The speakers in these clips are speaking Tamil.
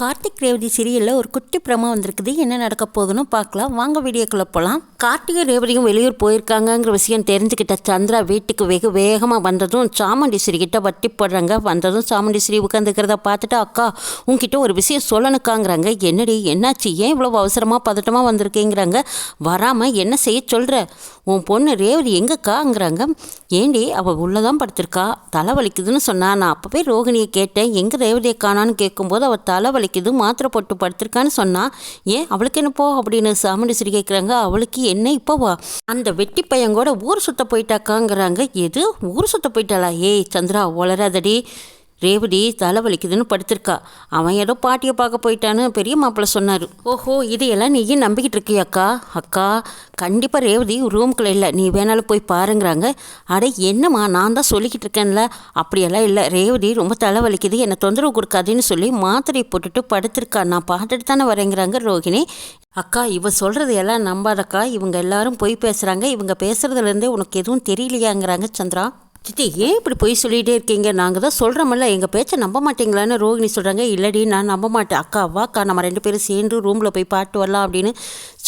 கார்த்திக் ரேவதி சீரியலில் ஒரு குட்டி பிரமா வந்திருக்குது. என்ன நடக்க போகுதுன்னு பார்க்கலாம். வாங்க வீடியோக்குள்ளே போகலாம் கார்த்திகை ரேவதியும் வெளியூர் போயிருக்காங்கங்கிற விஷயம் தெரிஞ்சுக்கிட்ட சந்திரா வீட்டுக்கு வெகு வேகமாக வந்ததும் சாமுண்டீஸ்வரி கிட்ட வட்டி போடுறாங்க. வந்ததும் சாமுண்டீஸ்வரி உட்காந்துக்கிறத பார்த்துட்டு அக்கா உங்ககிட்ட ஒரு விஷயம் சொல்லணுக்காங்கிறாங்க. என்னடி என்னாச்சு? ஏன் இவ்வளோ அவசரமாக பதட்டமாக வந்திருக்கேங்கிறாங்க? வராமல் என்ன செய்ய சொல்கிற உன் பொண்ணு ரேவதி எங்கக்காங்கிறாங்க? ஏண்டி அவள் உள்ளதான் படுத்திருக்கா? தலை வலிக்குதுன்னு சொன்னா நான் அப்போவே ரோகிணியை கேட்டேன். எங்கே ரேவதியை காணான்னு கேட்கும்போது அவள் தலை வலிக்குது மாத்திரை போட்டு படுத்திருக்கான்னு சொன்னா ஏன் அவளுக்கு என்ன போ அப்படின்னு சாமுண்டீஸ்வரி கேட்குறாங்க அவளுக்கு என்ன இப்போவா அந்த வெட்டி பையன் கூட ஊர் சுத்த போயிட்டாக்காங்கிறாங்க. எது? ஊர் சுத்த போயிட்டாளா? ஏய் சந்திரா உளராதடி ரேவதி தலை வலிக்குதுன்னு படுத்திருக்கா. அவன் ஏதோ பாட்டியை பார்க்க போயிட்டான்னு பெரிய மாப்பிள்ளை சொன்னார். ஓஹோ இதையெல்லாம் நீயும் நம்பிக்கிட்டு இருக்கியாக்கா அக்கா? கண்டிப்பாக ரேவதி ரூம்குள்ளே இல்லை. நீ வேணாலும் போய் பாருங்கிறாங்க. அட என்னம்மா நான் தான் சொல்லிக்கிட்டு இருக்கேன்ல. அப்படியெல்லாம் இல்லை. ரேவதி ரொம்ப தலை வலிக்குது என்னை தொந்தரவு கொடுக்காதுன்னு சொல்லி மாத்திரையை போட்டுட்டு படுத்திருக்கா. நான் பார்த்துட்டு தானே வரேங்கிறாங்க ரோகிணி. அக்கா இவ சொல்கிறது எல்லாம் நம்பாதக்கா. இவங்க எல்லாரும் போய் பேசுகிறாங்க இவங்க பேசுகிறதுலேருந்தே உனக்கு எதுவும் தெரியலையாங்கிறாங்க சந்திரா. சித்தி ஏன் இப்படி பொய் சொல்லிகிட்டே இருக்கீங்க? நாங்கள் தான் சொல்கிறோமில்ல எங்கள் பேச்சை நம்ப மாட்டீங்களான்னு ரோகிணி சொல்கிறாங்க இல்லடி நான் நம்ப மாட்டேன். அக்கா அக்கா நம்ம ரெண்டு பேரும் சேர்ந்து ரூமில் போய் பாட்டு வரலாம் அப்படின்னு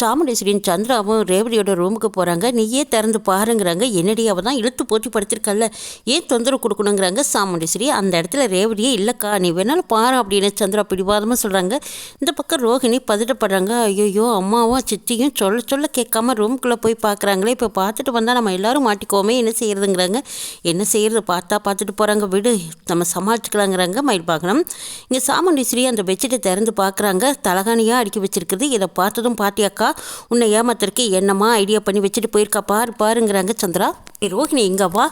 சாமுண்டேஸ்வரின் சந்திராவும் ரேவதியோட ரூமுக்கு போகிறாங்க நீயே திறந்து பாருங்கிறாங்க. என்னடி அவள் தான் இழுத்து போட்டி படுத்திருக்கல்ல ஏன் தொந்தரவு கொடுக்கணுங்கிறாங்க சாமுண்டேஸ்வரி. அந்த இடத்துல ரேவதியே இல்லைக்கா நீ வேணாலும் பாரு அப்படின்னு சந்திரா பிடிவாதமாக சொல்கிறாங்க இந்த பக்கம் ரோஹிணி பதட்டப்படுறாங்க. ஐயோ அம்மாவும் சித்தியும் சொல்ல சொல்ல கேட்காம ரூமுக்குள்ளே போய் பார்க்குறாங்களே இப்போ பார்த்துட்டு வந்தால் நம்ம எல்லோரும் மாட்டிக்கோமே என்ன செய்யறதுங்கிறாங்க? என்ன செய்கிறது பார்த்தா பார்த்துட்டு போகிறாங்க விடு நம்ம சமாளிச்சுக்கலாங்கிறாங்க மயில் பார்க்கணும் இங்கே சாமுண்டீஸ்வரி அந்த பெட்ஷீட்டை திறந்து பார்க்குறாங்க தலகாணியாக அடுக்கி வச்சிருக்குது இதை பார்த்ததும் பாட்டியாக்கா உன்னை ஏமாத்திருக்கு என்னம்மா ஐடியா பண்ணி வச்சுட்டு போயிருக்கா? பாரு பாருங்கிறாங்க சந்திரா. ரோஹிணி இங்கே வா.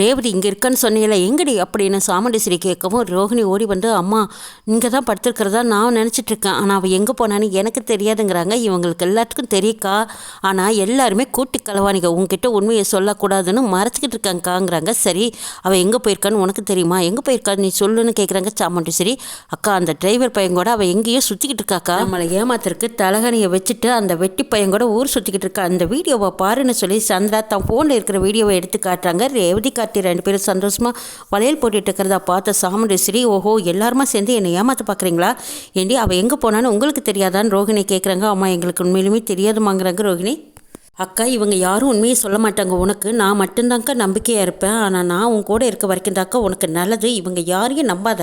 ரேவதி இங்கே இருக்கன்னு சொன்னீங்களே எங்கடி அப்படின்னு சாமுண்டீஸ்வரி கேட்கவும் ரோஹிணி ஓடி வந்து அம்மா இங்கே தான் படுத்துருக்கிறதா நான் நினச்சிட்டு இருக்கேன் ஆனால் அவள் எங்கே போனான்னு எனக்கு தெரியாதுங்கிறாங்க. இவங்களுக்கு எல்லாத்துக்கும் தெரியுக்கா? ஆனால் எல்லாருமே கூட்டி கலவானிங்க உங்ககிட்ட உண்மையை சொல்லக்கூடாதுன்னு மறைச்சிக்கிட்டு இருக்காங்கங்கிறாங்க சரி அவள் எங்கே போயிருக்கான்னு உனக்கு தெரியுமா? எங்கே போயிருக்கா நீ சொல்லுன்னு கேட்குறாங்க சாமுண்டீஸ்வரி அக்கா அந்த டிரைவர் பையன் கூட அவள் எங்கேயோ சுற்றிக்கிட்டு இருக்காக்கா நம்மளை ஏமாத்திருக்கு தலகணியை வச்சுட்டு அந்த வெட்டி பையன் கூட ஊர் சுற்றிக்கிட்டு இருக்கா அந்த வீடியோவை பாருன்னு சொல்லி சந்திரா தன் ஃபோனில் இருக்கிற வீடியோவை எடுத்து காட்டுறாங்க. ரேவதி கார்த்தி ரெண்டு பேரும் சந்தோஷமாக வளையல் போட்டுட்டு இருக்கிறதா பார்த்த சாமுண்டேஸ்வரி ஓஹோ எல்லாருமா சேர்ந்து என்னை ஏமாற்ற பார்க்குறீங்களா ஏண்டி அவள் எங்கே போனான்னு உங்களுக்கு தெரியாதான்னு ரோகிணி கேட்குறாங்க அம்மா எங்களுக்கு உண்மையிலுமே தெரியாதுமாங்கிறாங்க ரோகிணி. அக்கா இவங்க யாரும் உண்மையை சொல்ல மாட்டாங்க. உனக்கு நான் மட்டும்தாங்க்கா நம்பிக்கையாக இருப்பேன். ஆனால் நான் உன் கூட இருக்க வரைக்கும் தாக்கா உனக்கு நல்லது. இவங்க யாரையும் நம்பாத.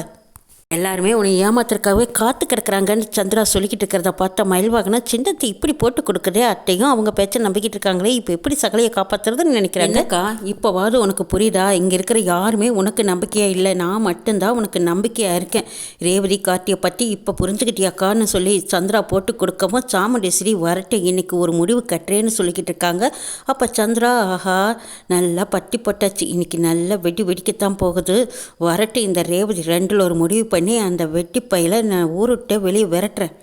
எல்லாருமே உன்னை ஏமாத்திருக்காகவே காத்து கிடக்குறாங்கன்னு சந்திரா சொல்லிக்கிட்டு இருக்கிறத பார்த்தா மயில்வாகனா சின்னத்தை இப்படி போட்டு கொடுக்குதே அட்டையும் அவங்க பேச்சை நம்பிக்கிட்டு இருக்காங்களே இப்போ எப்படி சகலையை காப்பாற்றுறதுன்னு நினைக்கிறாங்கக்கா இப்போவாது உனக்கு புரியுதா? இங்கே இருக்கிற யாருமே உனக்கு நம்பிக்கையாக இல்லை. நான் மட்டும்தான் உனக்கு நம்பிக்கையாக இருக்கேன். ரேவதி கார்த்தியை பற்றி இப்போ புரிஞ்சுக்கிட்டியாக்கான்னு சொல்லி சந்திரா போட்டு கொடுக்கவும் சாமுண்டேஸ்வரி வரட்டு இன்னைக்கு ஒரு முடிவு கட்டுறேன்னு சொல்லிக்கிட்டு இருக்காங்க. அப்போ சந்திரா ஆஹா நல்லா பட்டி போட்டாச்சு. இன்னைக்கு நல்லா வெடி வெடிக்கத்தான் போகுது. வரட்டு இந்த ரேவதி ரெண்டில் ஒரு முடிவு பண்ணி அந்த வெட்டி பையில நான் ஊருட்ட வெளியே விரட்டுறேன்.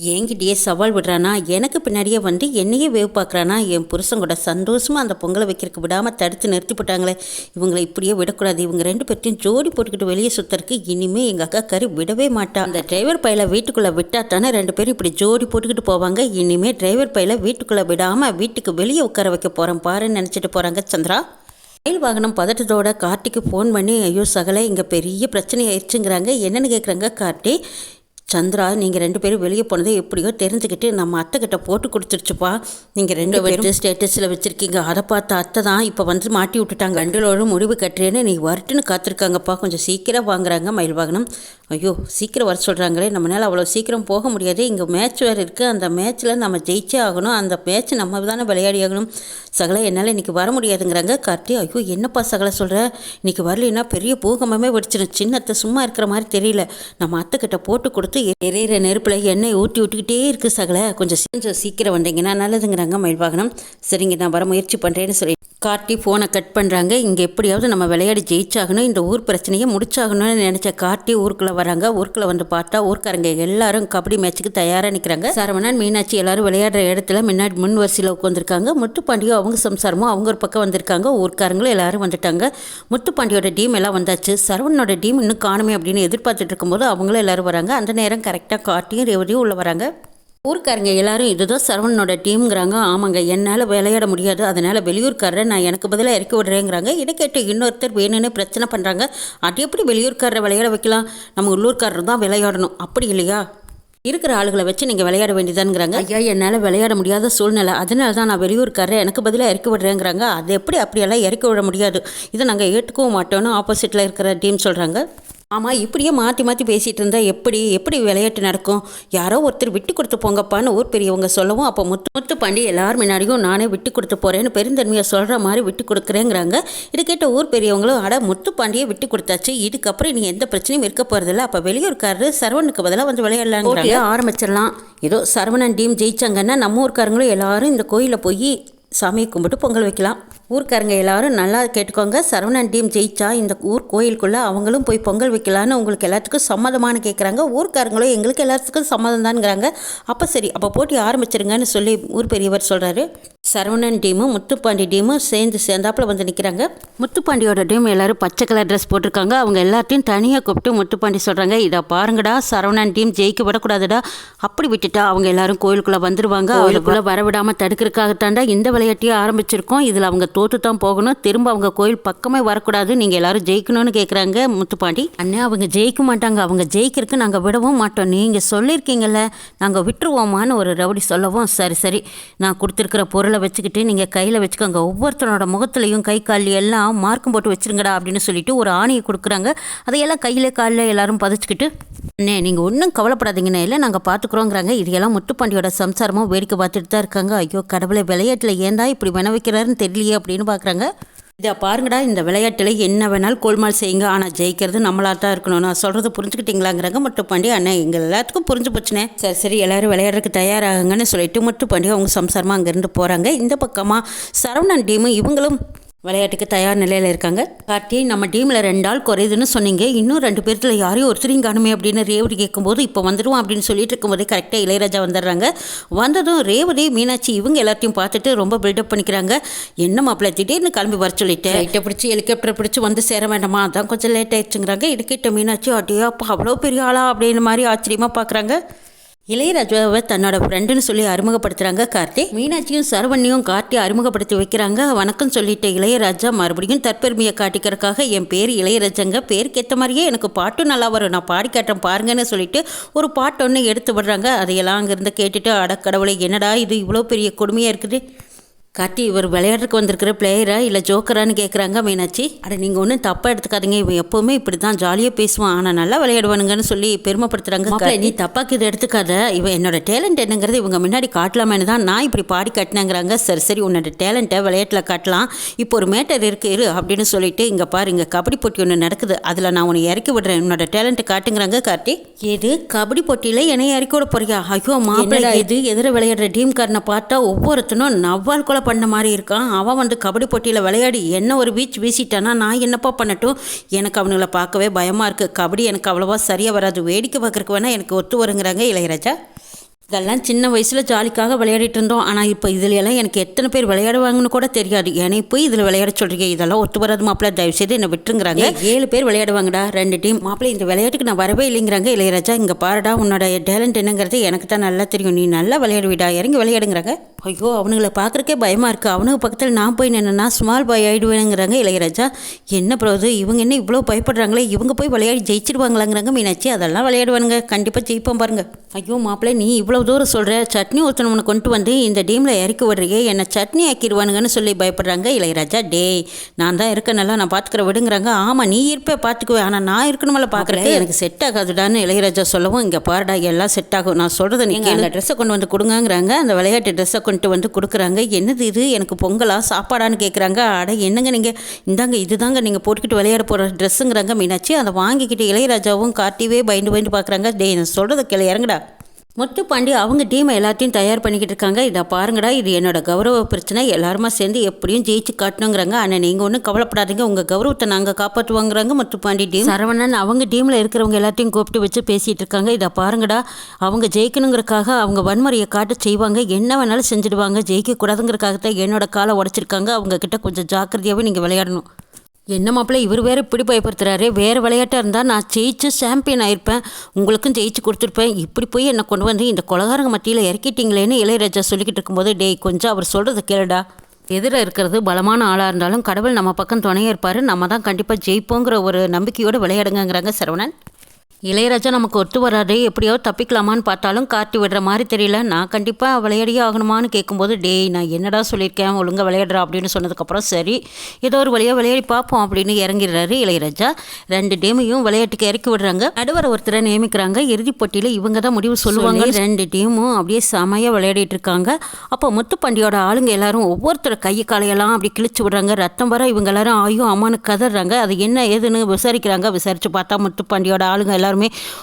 என்கிட்டயே சவால் விடுறானா? எனக்கு பின்னாடியே வந்து என்னையே வேவு பார்க்குறானா? என் புருஷன் கூட சந்தோஷமாக அந்த பொங்கலை வைக்கிறதுக்கு விடாமல் தடுத்து நிறுத்தி போட்டாங்களே. இவங்களை இப்படியே விடக்கூடாது. இவங்க ரெண்டு பேர்த்தையும் ஜோடி போட்டுக்கிட்டு வெளியே சுற்றுறதுக்கு இனிமேல் எங்கள் அக்கா கறி விடவே மாட்டான் அந்த டிரைவர் பையில வீட்டுக்குள்ளே விட்டா தானே ரெண்டு பேரும் இப்படி ஜோடி போட்டுக்கிட்டு போவாங்க? இனிமேல் டிரைவர் பையில வீட்டுக்குள்ளே விடாமல் வீட்டுக்கு வெளியே உட்கார வைக்க போகிறேன் பாருன்னு நினச்சிட்டு போகிறாங்க சந்திரா. ரயில் வாகனம் பதட்டத்தோட கார்த்திக்கு ஃபோன் பண்ணி ஐயோ சகலை இங்கே பெரிய பிரச்சனை ஆயிடுச்சுங்கிறாங்க என்னென்னு கேட்குறாங்க கார்த்தி. சந்திரா நீங்கள் ரெண்டு பேரும் வெளியே போனதை எப்படியோ தெரிஞ்சுக்கிட்டு நம்ம அத்தை கிட்ட போட்டு கொடுத்துருச்சுப்பா நீங்கள் ரெண்டு பேரும் ஸ்டேட்டஸில் வச்சுருக்கீங்க. அதை பார்த்த அத்தை தான் இப்போ வந்து மாட்டி விட்டுட்டாங்க. ரெண்டுலோட முடிவு கட்டுறேன்னு நீ வரட்டுன்னு காத்திருக்காங்கப்பா. கொஞ்சம் சீக்கிரம் வாங்குறாங்க மயில் வாகனம். ஐயோ சீக்கிரம் வர சொல்கிறாங்களே நம்மளால் அவ்வளோ சீக்கிரம் போக முடியாது இங்கே மேட்ச் வேறு இருக்குது அந்த மேட்ச்சில் நம்ம ஜெயிச்சே ஆகணும். அந்த மேட்ச் நம்ம தானே விளையாடி ஆகணும். சகலை என்னால் இன்றைக்கி வர முடியாதுங்கிறாங்க. கார்த்தி ஐயோ என்னப்பா சகலை சொல்கிற இன்றைக்கி வரலைன்னா பெரிய பூகம்பமே வெடிச்சிடும் சின்னத்தை சும்மா இருக்கிற மாதிரி தெரியல. நம்ம அத்தைக்கிட்ட போட்டு கொடுத்து எரியிற நெருப்பில் எண்ணெய் ஊட்டி விட்டுக்கிட்டே இருக்குது சகலை. கொஞ்சம் கொஞ்சம் சீக்கிரம் வந்தீங்கன்னா நல்லதுங்கிறாங்க மயில் வாகனம். சரிங்க நான் வர முயற்சி பண்ணுறேன்னு சொல்லி. கார்த்தி ஃபோனை கட் பண்ணுறாங்க இங்கே எப்படியாவது நம்ம விளையாடி ஜெயிச்சாகணும். இந்த ஊர் பிரச்சனையை முடிச்சாகணும்னு நினச்ச கார்த்தி ஊருக்குள்ளே வராங்க. ஊருக்குள்ள வந்து பார்த்தா ஊர்க்காரங்க எல்லாரும் கபடி மேட்ச்சுக்கு தயாராக நிற்கிறாங்க சரவணன் மீனாட்சி எல்லாரும் விளையாடுற இடத்துல முன்னாடி முன் வரிசையில் உட்காந்துருக்காங்க முத்துப்பாண்டியும் அவங்க சம்சாரமும் அவங்க ஒரு பக்கம் வந்திருக்காங்க. ஊர்க்காரங்களும் எல்லாரும் வந்துட்டாங்க. முத்துப்பாண்டியோட டீம் எல்லாம் வந்தாச்சு. சரவணனோட டீம் இன்னும் காணுமே அப்படின்னு எதிர்பார்த்துட்டு இருக்கும்போது அவங்களும் எல்லாரும் வராங்க. அந்த நேரம் கரெக்டாக காட்டியும் ரேவதியும் உள்ளே வராங்க. ஊர்க்காரங்க எல்லாரும் இதுதான் சரவணனோட டீம்ங்கிறாங்க. ஆமாங்க என்னால் விளையாட முடியாது. அதனால் வெளியூர்காரரை நான் எனக்கு பதிலாக இறக்கி விடுறேங்கிறாங்க. இதை கேட்டு இன்னொருத்தர் வேணும்னு பிரச்சனை பண்ணுறாங்க அது எப்படி வெளியூர்காரரை விளையாட வைக்கலாம்? நம்ம உள்ளூர்காரர் தான் விளையாடணும். அப்படி இல்லையா? இருக்கிற ஆளுகளை வச்சு நீங்கள் விளையாட வேண்டியதானுங்கிறாங்க ஐயா என்னால் விளையாட முடியாத சூழ்நிலை. அதனால தான் நான் வெளியூர்காரரை எனக்கு பதிலாக இறக்கி விடுறேங்கிறாங்க. அது எப்படி அப்படியெல்லாம் இறக்கி விட முடியாது. இதை நாங்கள் ஏற்றுக்கவும் மாட்டோம்னு ஆப்போசிட்டில் இருக்கிற டீம் சொல்கிறாங்க ஆமாம் இப்படியே மாற்றி மாற்றி பேசிகிட்டு இருந்தா எப்படி? எப்படி விளையாட்டு நடக்கும்? யாரோ ஒருத்தர் விட்டு கொடுத்து போங்கப்பான்னு ஊர் பெரியவங்க சொல்லவும் அப்போ முத்து முத்து பாண்டி எல்லார் முன்னாடியும் நானே விட்டு கொடுத்து போகிறேன்னு பெருந்தன்மையை சொல்கிற மாதிரி விட்டு கொடுக்குறேங்கிறாங்க. இது கேட்ட ஊர் பெரியவங்களும் அட முத்து பாண்டியை விட்டு கொடுத்தாச்சு இதுக்கப்புறம் நீ எந்த பிரச்சனையும் இருக்க போகிறதில்ல அப்போ வெளியூர்காரரு சரவணுக்கு பதிலாக வந்து விளையாடலாங்கிறாங்க. ஆரம்பிச்சிடலாம். ஏதோ சரவணன் டீம் ஜெயிச்சாங்கன்னா நம்ம ஊர்க்காரங்களும் எல்லாரும் இந்த கோயிலில் போய் சாமியை கும்பிட்டு பொங்கல் வைக்கலாம். ஊர்க்காரங்க எல்லாரும் நல்லா கேட்டுக்கோங்க. சரவணன் டீம் ஜெயிச்சா இந்த ஊர் கோயிலுக்குள்ளே அவங்களும் போய் பொங்கல் வைக்கலான்னு உங்களுக்கு எல்லாத்துக்கும் சம்மதமானு கேட்குறாங்க ஊர்க்காரங்களும் எங்களுக்கு எல்லாத்துக்கும் சம்மதம் தான்ங்கிறாங்க அப்போ சரி அப்போ போட்டி ஆரம்பிச்சிருங்கன்னு சொல்லி ஊர் பெரியவர் சொல்கிறாரு சரவணன் டீமும் முத்துப்பாண்டி டீமும் சேர்ந்து சேர்ந்தாப்புல வந்து நிற்கிறாங்க முத்துப்பாண்டியோட டீம் எல்லாரும் பச்சை கலர் ட்ரெஸ் போட்டிருக்காங்க. அவங்க எல்லாத்தையும் தனியாக கூப்பிட்டு முத்துப்பாண்டி சொல்கிறாங்க இதை பாருங்கடா சரவணன் டீம் ஜெயிக்க விடக்கூடாதுடா அப்படி விட்டுட்டா அவங்க எல்லாரும் கோயிலுக்குள்ளே வந்துடுவாங்க அவங்களுக்குள்ளே வரவிடாமல் தடுக்கிறதுக்காகத்தாண்டா இந்த விளையாட்டையே ஆரம்பிச்சிருக்கோம். இதில் அவங்க தோற்று தான் போகணும். திரும்ப அவங்க கோயில் பக்கமே வரக்கூடாது. நீங்கள் எல்லாரும் ஜெயிக்கணும்னு கேட்குறாங்க முத்துப்பாண்டி. அண்ணே அவங்க ஜெயிக்க மாட்டாங்க. அவங்க ஜெயிக்கிறதுக்கு நாங்கள் விடவும் மாட்டோம். நீங்கள் சொல்லியிருக்கீங்கல்ல நாங்கள் விட்டுருவோமான்னு ஒரு ரவுடி சொல்லவும் சரி சரி. நான் கொடுத்துருக்குற பொருளை வச்சுக்கிட்டு நீங்கள் கையில் வச்சுக்கோங்க. ஒவ்வொருத்தனோட முகத்துலையும் கை கால் எல்லாம் மார்க்கும் போட்டு வச்சிருங்கடா அப்படின்னு சொல்லிட்டு ஒரு ஆணையை கொடுக்குறாங்க. அதையெல்லாம் கையில் காலில் எல்லாரும் பதிச்சுக்கிட்டு அண்ணே நீங்கள் ஒன்றும் கவலைப்படாதீங்கண்ணே. இல்லை நாங்கள் பார்த்துக்குறோங்கிறாங்க. இதையெல்லாம் முத்துப்பாண்டியோட சம்சாரமும் வேடிக்கை பார்த்துட்டு தான் இருக்காங்க. ஐயோ கடவுளை விளையாட்டில் ஏன்டா இப்படி வின வைக்கிறாருன்னு தெரியலையே அப்படின்னு பார்க்குறாங்க. இதை பாருங்கடா இந்த விளையாட்டில் என்ன வேணாலும் கோல்மால் செய்யுங்க. ஆனால் ஜெயிக்கிறது நம்மளாக தான் இருக்கணும். நான் சொல்கிறது புரிஞ்சுக்கிட்டீங்களாங்கிறாங்க முட்டுப்பாண்டி அண்ணே எங்கள் எல்லாத்துக்கும் புரிஞ்சு போச்சுனே சரி சரி எல்லோரும் விளையாடுறதுக்கு தயாராகுங்கன்னு சொல்லிட்டு முட்டுப்பாண்டி அவங்க சம்சாரமாக அங்கேருந்து போகிறாங்க இந்த பக்கமாக சரவணன் டீமு இவங்களும் விளையாட்டுக்கு தயார் நிலையில் இருக்காங்க. கார்த்தி நம்ம டீமில் ரெண்டு ஆள் குறையுதுன்னு சொன்னீங்க. இன்னும் ரெண்டு பேர்த்தில் யாரையும் ஒருத்தரையும் காணுமே அப்படின்னு ரேவதி கேட்கும்போது இப்போ வந்துடுவோம் அப்படின்னு சொல்லிட்டு இருக்கும்போதே கரெக்டாக இளையராஜா வந்துடுறாங்க. வந்ததும் ரேவதி மீனாட்சி இவங்க எல்லாத்தையும் பார்த்துட்டு ரொம்ப பில்டப் பண்ணிக்கிறாங்க. என்ன மாப்பிள்ள திடீர்னு கிளம்பி வர சொல்லிட்டு? லைட்டை பிடிச்சி ஹெலிகாப்டர் பிடிச்சி வந்து சேர வேண்டாமா? அதான் கொஞ்சம் லேட் ஆயிடுச்சுங்கிறாங்க. இதுக்கிட்ட மீனாட்சி அட்டியா அப்போ அவ்வளோ பெரிய ஆளா? அப்படின்னு மாதிரி ஆச்சரியமாக பார்க்குறாங்க. இளையராஜாவை தன்னோட ஃப்ரெண்டுன்னு சொல்லி அறிமுகப்படுத்துகிறாங்க கார்த்தி. மீனாட்சியும் சரவண்ணியும் கார்த்தி அறிமுகப்படுத்தி வைக்கிறாங்க. வணக்கம் சொல்லிட்டு இளையராஜா மறுபடியும் தற்பெருமையை காட்டிக்கிறதுக்காக என் பேர் இளையராஜாங்க. பேருக்கு ஏற்ற மாதிரியே எனக்கு பாட்டும் நல்லா வரும். நான் பாடி கேட்டேன் பாருங்கன்னு சொல்லிட்டு ஒரு பாட்டு ஒன்று எடுத்து விடுறாங்க. அதையெல்லாம் அங்கேருந்து கேட்டுட்டு அடக்கடவுளை என்னடா இது இவ்வளோ பெரிய கொடுமையாக இருக்குது? கார்த்தி இவர் விளையாடுறதுக்கு வந்திருக்கிற பிளேயரா இல்லை ஜோக்கரான்னு கேட்குறாங்க மீனாட்சி. அட நீங்கள் ஒன்றும் தப்பாக எடுத்துக்காதீங்க. இவன் எப்போவுமே இப்படி தான் ஜாலியாக பேசுவான். ஆனால் நல்லா விளையாடுவானுங்கன்னு சொல்லி பெருமைப்படுத்துகிறாங்க நீ தப்பாக்கு இதை எடுத்துக்காத. இவன் என்னோட டேலண்ட் என்னங்கிறது இவங்க முன்னாடி காட்டலாமேனு தான் நான் இப்படி பாடி காட்டினேங்கிறாங்க. சரி சரி உன்னோட டேலண்ட்டை விளையாட்டில் காட்டலாம். இப்போ ஒரு மேட்டர் இருக்கு இரு அப்படின்னு சொல்லிட்டு இங்கே பாரு இங்கே கபடி போட்டி ஒன்று நடக்குது. அதில் நான் உன்னை இறக்கி விடுறேன். உன்னோட டேலண்ட்டை காட்டுங்கிறாங்க கார்த்தி. ஏது கபடி போட்டியில் என்னை இறக்கி விட போறியா? ஐயோ மாப்பிள்ளை இது? எதிர விளையாடுற டீம்காரனை பார்த்தா ஒவ்வொருத்தனும் நவ்வால் கொலை பண்ண மாதிரி இருக்கான் அவன் வந்து கபடி போட்டியில் விளையாடி என்ன ஒரு வீச் வீசிட்டானா? நான் என்னப்பா பண்ணட்டும்? எனக்கு அவனுங்களை பார்க்கவே பயமாக இருக்குது கபடி எனக்கு அவ்வளோவா சரியாக வராது. வேடிக்கை பார்க்குறக்கு வேணால் எனக்கு ஒத்து வருங்கிறாங்க இளையராஜா. இதெல்லாம் சின்ன வயசில் ஜாலிக்காக விளையாடிட்டு இருந்தோம். ஆனால் இப்போ இதுல எல்லாம் எனக்கு எத்தனை பேர் விளையாடுவாங்கன்னு கூட தெரியாது. என்னை போய் இதில் விளையாட சொல்கிறீங்க இதெல்லாம் ஒத்து வராது மாப்பிள்ள தயவு செய்து என்னை விட்டுருங்கிறாங்க. ஏழு பேர் விளையாடுவாங்கடா. ரெண்டு டீம். மாப்பிள்ள இந்த விளையாட்டுக்கு நான் வரவே இல்லைங்கிறாங்க. இளையராஜா இங்கே பாருடா. உன்னோட டேலண்ட் என்னங்கிறது எனக்கு தான் நல்லா தெரியும். நீ நல்லா விளையாடுவிடா. இறங்கி விளையாடுங்கிறாங்க. ஐயோ அவனுங்களை பார்க்குறக்கே பயமாக இருக்குது அவனுக்கு பக்கத்தில் நான் போய் நின்னா ஸ்மால் பாய் ஆகிடுவேனுங்கிறாங்க இளையராஜா. என்ன பிறகு இவங்க என்ன இவ்வளோ பயப்படுறாங்களே? இவங்க போய் விளையாடி ஜெயிச்சிடுவாங்களாங்கிறாங்க மீனாட்சி. அதெல்லாம் விளையாடுவானுங்க. கண்டிப்பாக ஜெயிப்போம் பாருங்க. ஐயோ மாப்பிள்ளை நீ இவ்வளோ தூரம் சொல்கிற சட்னி ஒருத்தனவனை கொண்டு வந்து இந்த டீமில் இறக்கி விடுறியே என்னை சட்னி ஆக்கிடுவானுங்கன்னு சொல்லி பயப்படுறாங்க இளையராஜா. டேய் நான் தான் இருக்கனெல்லாம் நான் பார்த்துக்கிற விடுங்கிறாங்க. ஆமாம் நீ இருப்பே பார்த்துக்குவேன் ஆனால் நான் இருக்கணுமில்ல பார்க்குறேன் எனக்கு செட் ஆகாதுடான்னு இளையராஜா சொல்லவும் இங்கே பாருடா எல்லாம் செட் ஆகும். நான் சொல்கிறத நீ அந்த ட்ரெஸ்ஸை கொண்டு வந்து கொடுங்கங்கிறாங்க. அந்த விளையாட்டு ட்ரெஸ்ஸை கொண்டு வந்து கொடுக்குறாங்க. என்னது இது? எனக்கு பொங்கலா சாப்பாடான்னு கேட்குறாங்க அட என்னங்க நீங்கள் இந்தாங்க இதுதாங்க நீங்கள் போட்டுக்கிட்டு விளையாட போகிற ட்ரெஸ்ஸுங்கிறாங்க மீனாட்சி. அதை வாங்கிக்கிட்டு இளையராஜாவும் காட்டிவே பயந்து பயந்து பார்க்குறாங்க. டேய் நான் சொல்கிறத கேளு இறங்குடா. முத்துப்பாண்டி அவங்க டீமை எல்லாத்தையும் தயார் பண்ணிக்கிட்டு இருக்காங்க. இதை பாருங்கடா இது என்னோட கௌரவ பிரச்சனை. எல்லாருமா சேர்ந்து எப்படியும் ஜெயிச்சு காட்டணுங்கிறாங்க. ஆனால் நீங்கள் ஒன்றும் கவலைப்படாதீங்க. உங்கள் கௌரவத்தை நாங்கள் காப்பாற்றுவாங்கிறாங்க முத்துப்பாண்டி டீம் சரவணன் அவங்க டீமில் இருக்கிறவங்க எல்லாத்தையும் கூப்பிட்டு வச்சு பேசிகிட்டு இருக்காங்க. இதை பாருங்கடா அவங்க ஜெயிக்கணுங்கிறக்காக அவங்க வன்முறையை காட்ட செய்வாங்க. என்ன வேணாலும் செஞ்சுடுவாங்க. ஜெயிக்கக்கூடாதுங்கிறக்காக தான் என்னோட காலை உடச்சிருக்காங்க. அவங்கக்கிட்ட கொஞ்சம் ஜாக்கிரதையாகவே நீங்கள் விளையாடணும். என்ன மாப்பிள்ள இவர் வேறு இப்படி பயப்படுத்துறாரு. வேறு விளையாட்டாக இருந்தால் நான் ஜெயிச்சு சாம்பியன் ஆயிருப்பேன். உங்களுக்கும் ஜெயிச்சு கொடுத்துருப்பேன். இப்படி போய் என்னை கொண்டு வந்து இந்த கொலகாரங்க மத்தியில் இறக்கிட்டீங்களேன்னு இளையராஜா சொல்லிக்கிட்டு இருக்கும்போது டேய் கொஞ்சம் அவர் சொல்கிறத கேளுடா. எதிர இருக்கிறது பலமான ஆளாக இருந்தாலும் கடவுள் நம்ம பக்கம் துணையாக இருப்பார். நம்ம தான் கண்டிப்பாக ஜெயிப்போங்கிற ஒரு நம்பிக்கையோடு விளையாடுங்கங்கிறாங்க சரவணன். இளையராஜா நமக்கு ஒத்து வராது எப்படியாவது தப்பிக்கலாமான்னு பார்த்தாலும் காட்டி விடுற மாதிரி தெரியல. நான் கண்டிப்பாக விளையாடியே ஆகணுமான்னு கேட்கும்போது டேய் நான் என்னடா சொல்லியிருக்கேன்? ஒழுங்காக விளையாடுறா? அப்படின்னு சொன்னதுக்கப்புறம் சரி ஏதோ ஒரு வழியாக விளையாடி பார்ப்போம் அப்படின்னு இறங்கிடுறாரு இளையராஜா. ரெண்டு டீமையும் விளையாட்டுக்கு இறக்கி விடுறாங்க. நடுவர ஒருத்தரை நியமிக்கிறாங்க. இறுதிப் போட்டியில் இவங்க தான் முடிவு சொல்லுவாங்க. ரெண்டு டீமும் அப்படியே செமையாக விளையாடிட்டு இருக்காங்க. அப்போ முத்துப்பண்டியோட ஆளுங்க எல்லாரும் ஒவ்வொருத்தர் கை காலையெல்லாம் அப்படி கிழிச்சு விடுறாங்க. ரத்தம் வர இவங்க எல்லாரும் ஐயோ அம்மானு கதறாங்க. அது என்ன ஏதுன்னு விசாரிக்கிறாங்க. விசாரிச்சு பார்த்தா முத்துப்பாண்டியோட ஆளுங்க எல்லாருமே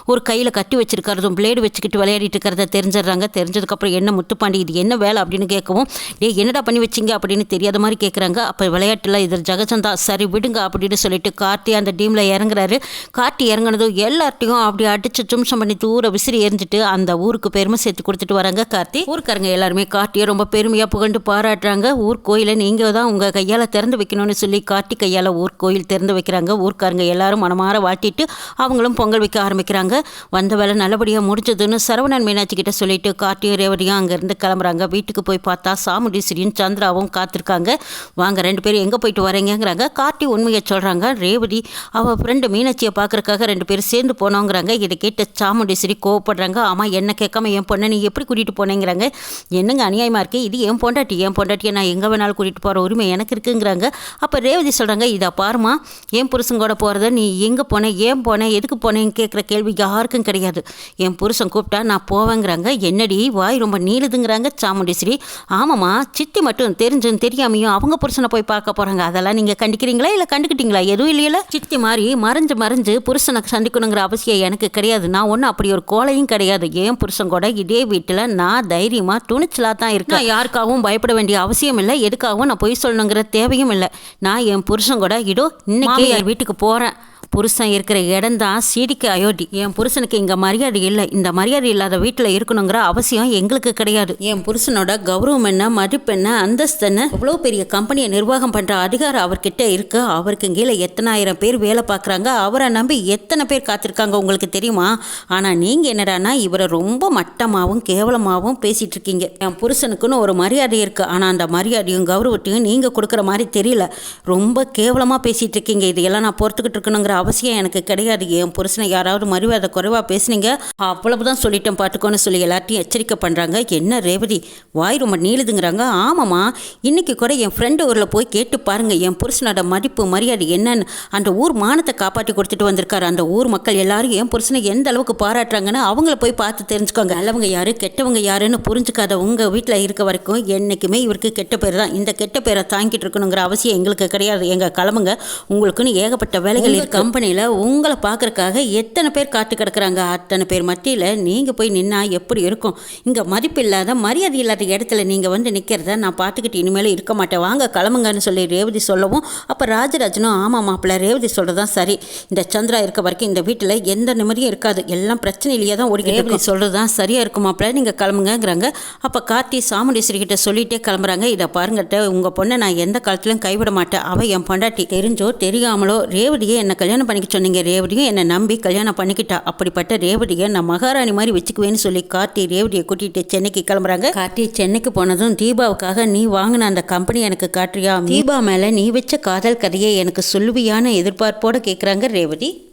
ஒரு கையில் கட்டி வச்சிருக்கிறதும் பிளேடு வச்சுக்கிட்டு விளையாடிட்டு இருக்கிறத தெரிஞ்சிடுறாங்க. தெரிஞ்சதுக்கப்புறம் என்ன முத்துப்பாண்டி இது என்ன வேலை அப்படின்னு கேட்கவும் டே என்னடா பண்ணி வச்சிங்க? அப்படின்னு தெரியாத மாதிரி கேட்குறாங்க அப்போ விளையாட்டில் இது ஜெகச்சந்தா சரி விடுங்க அப்படின்னு சொல்லிட்டு கார்த்தி அந்த டீமில் இறங்குறாரு. கார்த்தி இறங்குனதும் எல்லார்ட்டையும் அப்படி அடிச்சு தும்சம் பண்ணி தூர விசிறி எரிஞ்சிட்டு அந்த ஊருக்கு பெருமை சேர்த்து கொடுத்துட்டு வராங்க கார்த்தி. ஊருக்காரங்க எல்லாருமே கார்த்தியை ரொம்ப பெருமையாக புகழ்ந்து பாராட்டுறாங்க. ஊர் கோயிலை நீங்கள் தான் உங்கள் கையால் திறந்து வைக்கணும்னு சொல்லி கார்த்தி கையால் ஊர் கோயில் திறந்து வைக்கிறாங்க. ஊர்க்காரங்க எல்லாரும் மனமாற வாட்டிட்டு அவங்களும் பொங்கல் வைக்க ஆரம்பிக்கிறாங்க. வந்த வேலை நல்லபடியாக முடிஞ்சதுன்னு சரவணன் மீனாட்சி கிட்ட சொல்லிட்டு கார்த்தியும் ரேவதியும் அங்கேருந்து கிளம்புறாங்க. வீட்டுக்கு போய் பார்த்தா சாமுண்டீஸ்வரியும் சந்திராவும் காத்திருக்காங்க. வாங்க ரெண்டு பேரும் எங்கே போயிட்டு வரீங்கிறாங்க கார்த்தி உண்மையை சொல்கிறாங்க ரேவதி அவள் ஃப்ரெண்டு மீனாட்சியை பார்க்குறக்காக ரெண்டு பேரும் சேர்ந்து போனோங்கிறாங்க. இதை கேட்ட சாமுண்டீஸ்வரி கோவப்படுறாங்க. ஆமாம் என்ன கேட்காம என் பொண்ணை நீ எப்படி கூட்டிகிட்டு போனேங்கிறாங்க. என்னங்க அநியாயமாக இருக்குது இது என் பொண்டாட்டி என் பொண்டாட்டியை நான் எங்கே வேணாலும் கூட்டிகிட்டு போகிற உரிமை எனக்கு இருக்குங்கிறாங்க. அப்போ ரேவதி சொல்கிறாங்க இதை பாருமா என் புருஷன் கூட போகிறத நீ எங்கே போனேன் ஏன் போனேன் எதுக்கு போனேன்னு கேட்குற கேள்வி யாருக்கும் கிடையாது. என் புருஷன் கூப்பிட்டா நான் போவேங்கிறாங்க. என்னடி? வாய் ரொம்ப நீளுதுங்கிறாங்க சாமுண்டீஸ்வரி. ஆமாம்மா. சித்தி மட்டும் தெரிஞ்சும் தெரியாமையும் அவங்க புருஷனை போய் பார்க்க போகிறாங்க அதெல்லாம் நீங்கள் கண்டிக்கிறீங்களா இல்லை கண்டுக்கிட்டீங்களா எதுவும் இல்லையில. சித்தி மாதிரி மறைஞ்சு மறைஞ்சு புருஷனை சந்திக்கணுங்கிற அவசியம் எனக்கு கிடையாது. நான் ஒன்றும் அப்படி ஒரு கோலையும் கிடையாது. ஏன் புருஷன் கூட இதே வீட்டில் நான் தைரியமாக துணிச்சலாக தான் இருக்கேன். யாருக்காகவும் பயப்பட வேண்டிய அவசியம் இல்லை. எதுக்காகவும் நான் பொய் சொல்லணுங்கிற தேவையும் இல்லை. நான் என் புருஷன் கூட இதோ இன்னைக்கு என் வீட்டுக்கு போகிறேன் புருஷன் இருக்கிற இடம் தான் சீடிக்கு அயோத்தி. என் புருஷனுக்கு இங்கே மரியாதை இல்லை. இந்த மரியாதை இல்லாத வீட்டில் இருக்கணுங்கிற அவசியம் எங்களுக்கு கிடையாது. என் புருஷனோட கௌரவம் என்ன மதிப்பு என்ன அந்தஸ்து என்ன? இவ்வளோ பெரிய கம்பெனியை நிர்வாகம் பண்ணுற அதிகாரம் அவர்கிட்ட இருக்கு. அவருக்கு கீழே எத்தனாயிரம் பேர் வேலை பார்க்குறாங்க. அவரை நம்பி எத்தனை பேர் காத்திருக்காங்க உங்களுக்கு தெரியுமா? ஆனால் நீங்கள் என்னடான்னா இவரை ரொம்ப மட்டமாகவும் கேவலமாகவும் பேசிகிட்டு இருக்கீங்க. என் புருஷனுக்குன்னு ஒரு மரியாதை இருக்குது ஆனால் அந்த மரியாதையும் கௌரவத்தையும் நீங்கள் கொடுக்குற மாதிரி தெரியல. ரொம்ப கேவலமாக பேசிகிட்டு இருக்கீங்க. இதையெல்லாம் நான் பொறுத்துக்கிட்டு இருக்கணுங்கிற அவசியம் எனக்கு கிடையாது. என் புருஷனை யாராவது மரியாதை குறைவாக பேசுனீங்க? அவ்வளவுதான் சொல்லிட்டேன் பார்த்துக்கோன்னு சொல்லி எல்லாத்தையும் எச்சரிக்கை பண்ணுறாங்க என்ன ரேவதி வாய் ரொம்ப நீளுதுங்கிறாங்க. ஆமாம்மா இன்னைக்கு கூட என் ஃப்ரெண்டு ஊரில் போய் கேட்டு பாருங்க. என் புருஷனோட மதிப்பு மரியாதை என்னன்னு அந்த ஊர் மானத்தை காப்பாற்றி கொடுத்துட்டு வந்திருக்காரு. அந்த ஊர் மக்கள் எல்லாரும் என் புருஷனை எந்த அளவுக்கு பாராட்டுறாங்கன்னு அவங்கள போய் பார்த்து தெரிஞ்சுக்கோங்க. நல்லவங்க யாரு கெட்டவங்க யாருன்னு புரிஞ்சுக்காத உங்கள் வீட்டில் இருக்க வரைக்கும் என்றைக்குமே இவருக்கு கெட்ட பேர் தான். இந்த கெட்ட பேரை தாங்கிட்டு இருக்கணுங்கிற அவசியம் எங்களுக்கு கிடையாது. எங்கள் கிளம்புங்க உங்களுக்குன்னு ஏகப்பட்ட வேலைகள் இருக்கு. கம்பெனியில் உங்களை பார்க்கறக்காக எத்தனை பேர் காத்து கிடக்குறாங்க? அத்தனை பேர் மத்தியில் நீங்கள் போய் நின்னா எப்படி இருக்கும்? இங்கே மதிப்பு இல்லாத மரியாதை இல்லாத இடத்துல நீங்கள் வந்து நிற்கிறத நான் பார்த்துக்கிட்டு இனிமேல் இருக்க மாட்டேன். வாங்க கிளம்புங்கன்னு சொல்லி ரேவதி சொல்லவும் அப்போ ராஜராஜனும் ஆமாம் மாப்பிள்ள ரேவதி சொல்கிறதான் சரி. இந்த சந்திரா இருக்க வரைக்கும் இந்த வீட்டில் எந்த நிம்மதியும் இருக்காது. எல்லாம் பிரச்சனையிலேயே தான் ஓடிக்கிட்டு ரேவதி சொல்கிறது தான் சரியாக இருக்கும் மாப்பிள்ள. நீங்கள் கிளம்புங்கங்கிறாங்க. அப்போ கார்த்தி சாமுண்டீஸ்வரி கிட்ட சொல்லிட்டே கிளம்புறாங்க. இதை பாருங்கட்ட உங்கள் பொண்ணை நான் எந்த காலத்துலையும் கைவிட மாட்டேன். அவள் என் பொண்டாட்டி. தெரிஞ்சோ தெரியாமலோ ரேவதியை என்னை கல்யாணம் பண்ணிக்க சொன்னீங்க ரேவதியும் என்னை நம்பி கல்யாணம் பண்ணிக்கிட்டா அப்படிப்பட்ட ரேவதியை நான் மகாராணி மாதிரி வச்சுக்குவேன்னு சொல்லி கார்த்தி ரேவதியை கூட்டிகிட்டு சென்னைக்கு கிளம்புறாங்க. கார்த்தி சென்னைக்கு போனதும் தீபாவுக்காக நீ வாங்கின அந்த கம்பெனி எனக்கு காட்டுறியா? தீபா மேலே நீ வச்ச காதல் கதையை எனக்கு சொல்லுவியான எதிர்பார்ப்போடு கேட்குறாங்க ரேவதி.